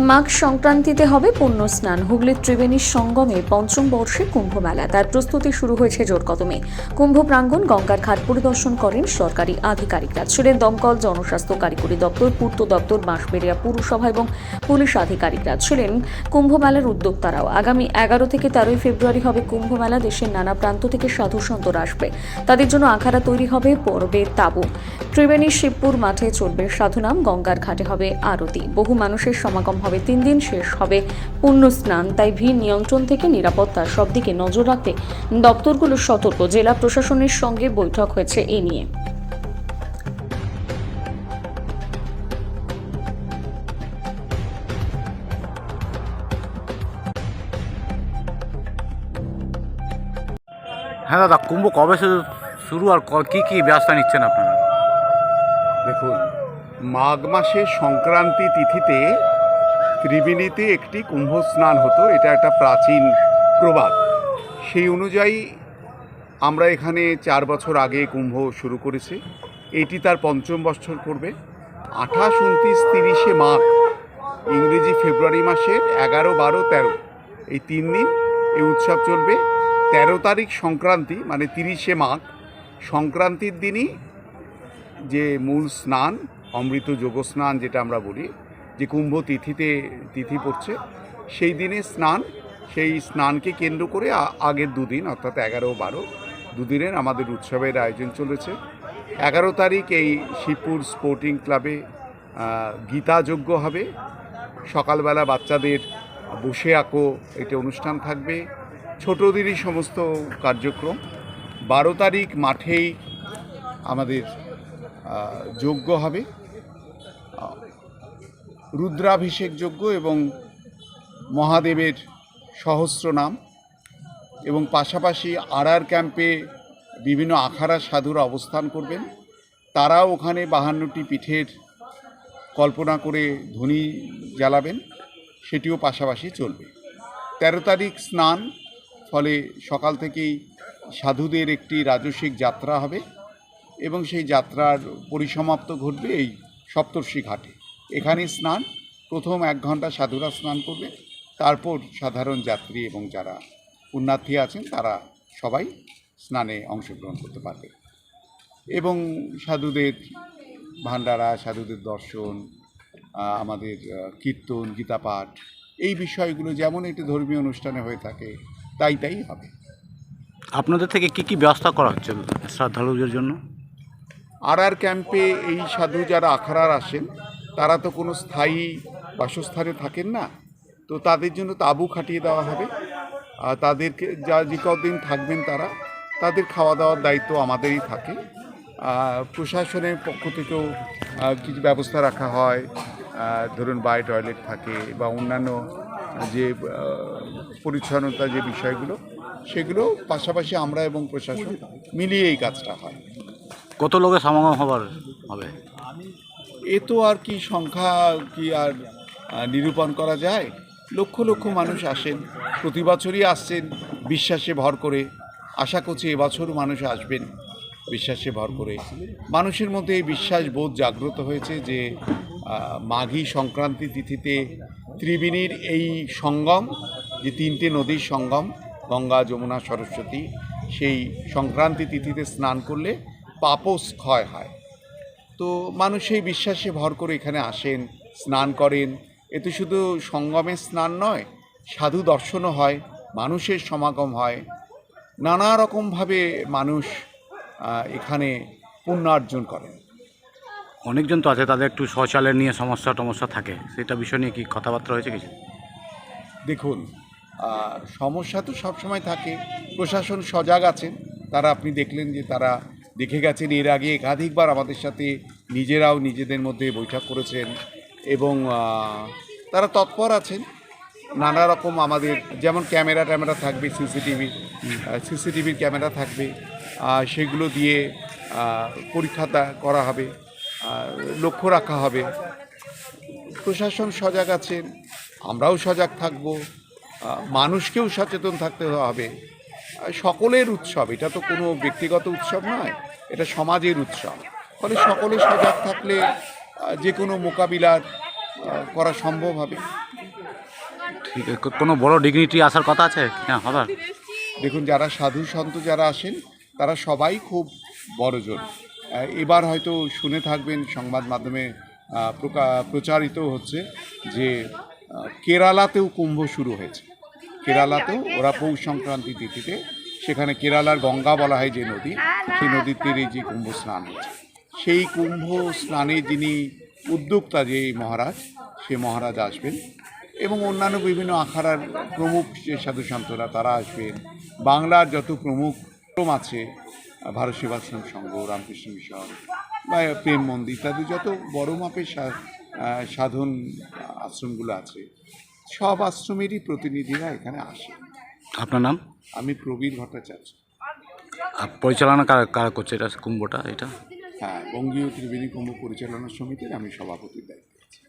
মাঘ সংক্রান্তিতে হবে পুণ্য স্নান। হুগলির ত্রিবেণীর সঙ্গমে পঞ্চম বর্ষে কুম্ভ মেলা। তার প্রস্তুতি শুরু হয়েছে জোর কদমে। কুম্ভ প্রাঙ্গণ গঙ্গার ঘাট পরিদর্শন করেন সরকারি আধিকারিকরা। ছিলেন দমকল জনস্বাস্থ্য কারিগরি দপ্তর, পূর্ত দপ্তর বাঁশবেড়িয়া পুরসভা এবং পুলিশ আধিকারিকরা ছিলেন কুম্ভ মেলার উদ্যোক্তারাও। আগামী এগারো থেকে তেরোই ফেব্রুয়ারি হবে কুম্ভ মেলা। দেশের নানা প্রান্ত থেকে সাধু সন্তরা আসবে। তাদের জন্য আখাড়া তৈরি হবে পর্বের তাঁবু। ত্রিবেণী শিবপুর মাঠে চলবে সাধুনাম। গঙ্গার ঘাটে হবে আরতি। বহু মানুষের সমাগম হবে। তিন দিন শেষ হবে পুণ্য স্নান তাই ভিড় নিয়ন্ত্রণ থেকে নিরাপত্তা সব দিকে নজর রাখতে দপ্তরগুলো সতর্ক। জেলা প্রশাসনের সঙ্গে বৈঠক হয়েছে এ নিয়ে। হ্যাঁ দাদা কুম্ভ কবে শুরু আর ক- কি কি ব্যবস্থা নিচ্ছেন আপনারা? দেখুন মাঘ মাসের সংক্রান্তি তিথিতে ত্রিবেণীতে একটি কুম্ভ স্নান হতো, এটা একটা প্রাচীন প্রবাদ। সেই অনুযায়ী আমরা এখানে চার বছর আগে কুম্ভ শুরু করেছি। এটি তার পঞ্চম বছর করবে আঠাশ উনত্রিশ তিরিশে মাঘ, ইংরেজি ফেব্রুয়ারি মাসের এগারো, বারো, তেরো। এই তিন দিন এই উৎসব চলবে। তেরো তারিখ সংক্রান্তি মানে তিরিশে মাঘ, সংক্রান্তির দিনই যে মূল স্নান, অমৃত যোগ স্নান যেটা আমরা বলি যে কুম্ভ তিথিতে তিথি পড়ছে, সেই দিনে স্নান, সেই স্নানকে কেন্দ্র করে আগের দুদিন, অর্থাৎ এগারো বারো দুদিনের আমাদের উৎসবের আয়োজন চলেছে। এগারো তারিখ এই শিবপুর স্পোর্টিং ক্লাবে গীতাযজ্ঞ হবে। সকালবেলা বাচ্চাদের বসে আঁকো এটা অনুষ্ঠান থাকবে। ছোটদেরই সমস্ত কার্যক্রম। বারো তারিখ মাঠেই আমাদের যজ্ঞ হবে। রুদ্রাভিষেক যজ্ঞ এবং মহাদেবের সহস্র নাম এবং পাশাপাশি আরআর ক্যাম্পে বিভিন্ন আখাড়া সাধুরা অবস্থান করবেন। তারাও ওখানে বাহান্নটি পিঠের কল্পনা করে ধ্বনি জ্বালাবেন, সেটিও পাশাপাশি চলবে। তেরো তারিখ স্নান, ফলে সকাল থেকেই সাধুদের একটি রাজস্বিক যাত্রা হবে এবং সেই যাত্রার পরিসমাপ্ত ঘটবে এই সপ্তর্ষি ঘাটে। এখানে স্নান প্রথম এক ঘণ্টা সাধুরা স্নান করবে তারপর সাধারণ যাত্রী এবং যারা পুণ্যার্থী আছেন তারা সবাই স্নানে অংশগ্রহণ করতে পারবে। এবং সাধুদের ভান্ডারা সাধুদের দর্শন আমাদের কীর্তন গীতাপাঠ এই বিষয়গুলো যেমন একটি ধর্মীয় অনুষ্ঠানে হয়ে থাকে তাই তাই হবে। আপনাদের থেকে কি কি ব্যবস্থা করা হচ্ছে শ্রদ্ধালুদের জন্য? আর আর ক্যাম্পে এই সাধু যারা আখড়ার আসেন তারা তো কোনো স্থায়ী বাসস্থানে থাকেন না। তো তাদের জন্য তাঁবু খাটিয়ে দেওয়া হবে। আর তাদেরকে যা যে কদিন থাকবেন তারা, তাদের খাওয়া দাওয়ার দায়িত্ব আমাদেরই থাকে। প্রশাসনের পক্ষ থেকেও কিছু ব্যবস্থা রাখা হয়। ধরুন বাই টয়লেট থাকে বা অন্যান্য যে পরিচ্ছন্নতা যে বিষয়গুলো, সেগুলো পাশাপাশি আমরা এবং প্রশাসন মিলিয়ে এই কাজটা হয়। কত লোকের সমাগম হবার হবে? এ তো আর কি সংখ্যা কি আর নিরূপণ করা যায়? লক্ষ লক্ষ মানুষ আসেন, প্রতি বছরই আসছেন বিশ্বাসে ভর করে। আশা করছি এবছরও মানুষ আসবেন বিশ্বাসে ভর করে। মানুষের মধ্যে এই বিশ্বাস বোধ জাগ্রত হয়েছে যে মাঘী সংক্রান্তি তিথিতে ত্রিবেণীর এই সঙ্গম, যে তিনটে নদীর সঙ্গম, গঙ্গা, যমুনা, সরস্বতী, সেই সংক্রান্তি তিথিতে স্নান করলে পাপস ক্ষয় হয়। তো মানুষ সেই বিশ্বাসে ভর করে এখানে আসেন স্নান করেন। এতে শুধু সঙ্গমের স্নান নয় সাধু দর্শনও হয় মানুষের সমাগম হয়। নানা রকমভাবে মানুষ এখানে পুণ্যার্জন করেন। অনেকজন তো আছে তাদের একটু শৌচালয় নিয়ে সমস্যা টমস্যা থাকে। সেটা বিষয় নিয়ে কি কথাবার্তা হয়েছে কিছু? দেখুন সমস্যা তো সবসময় থাকে। প্রশাসন সজাগ আছেন। তারা আপনি দেখলেন যে তারা দেখে গেছেন এর আগে একাধিকবার আমাদের সাথে নিজেরাও নিজেদের মধ্যে বৈঠক করেছেন এবং তারা তৎপর আছেন। নানা রকম আমাদের যেমন ক্যামেরা ট্যামেরা থাকবে সিসিটিভি সিসিটিভির ক্যামেরা থাকবে সেগুলো দিয়ে পরীক্ষা করা হবে লক্ষ্য রাখা হবে। প্রশাসন সজাগ আছেন আমরাও সজাগ থাকব মানুষকেও সচেতন থাকতে হবে। সকলের উৎসব এটা তো কোনো ব্যক্তিগত উৎসব নয় এটা সমাজের উৎসব। ফলে সকলে সজাগ থাকলে যে কোনো মোকাবিলার করা সম্ভব হবে। ঠিক আছে কোনো বড় ডিগনিটি আসার কথা আছে? হ্যাঁ হবার দেখুন যারা সাধু সন্ত যারা আসেন তারা সবাই খুব বড়জন। এবার হয়তো শুনে থাকবেন সংবাদ মাধ্যমে প্রচারিত হচ্ছে যে কেরালাতেও কুম্ভ শুরু হয়েছে। কেরালাতেও ওরা পৌষ সংক্রান্তি তিথিতে সেখানে কেরালার গঙ্গা বলা হয় যে নদী, সেই নদীর তীরে যে কুম্ভ স্নান সেই কুম্ভ স্নানে যিনি উদ্যোক্তা যে মহারাজ, সে মহারাজ আসবেন এবং অন্যান্য বিভিন্ন আখাড়ার প্রমুখ যে সাধু সন্তরা তারা আসবেন। বাংলার যত প্রমুখ আশ্রম আছে ভারত সেবাশ্রম সংঘ, রামকৃষ্ণ মিশন বা প্রেম মন্দির, ইত্যাদি যত বড় মাপের সাধন আশ্রমগুলো আছে সব আশ্রমেরই প্রতিনিধিরা এখানে আসে। আপনার নাম? আমি প্রবীর ভট্টাচার্য। পরিচালনা কারা কারা করছে এটা কুম্ভটা এটা? হ্যাঁ বঙ্গীয় ত্রিবেণী কুম্ভ পরিচালনা সমিতির আমি সভাপতির দায়িত্ব আছি।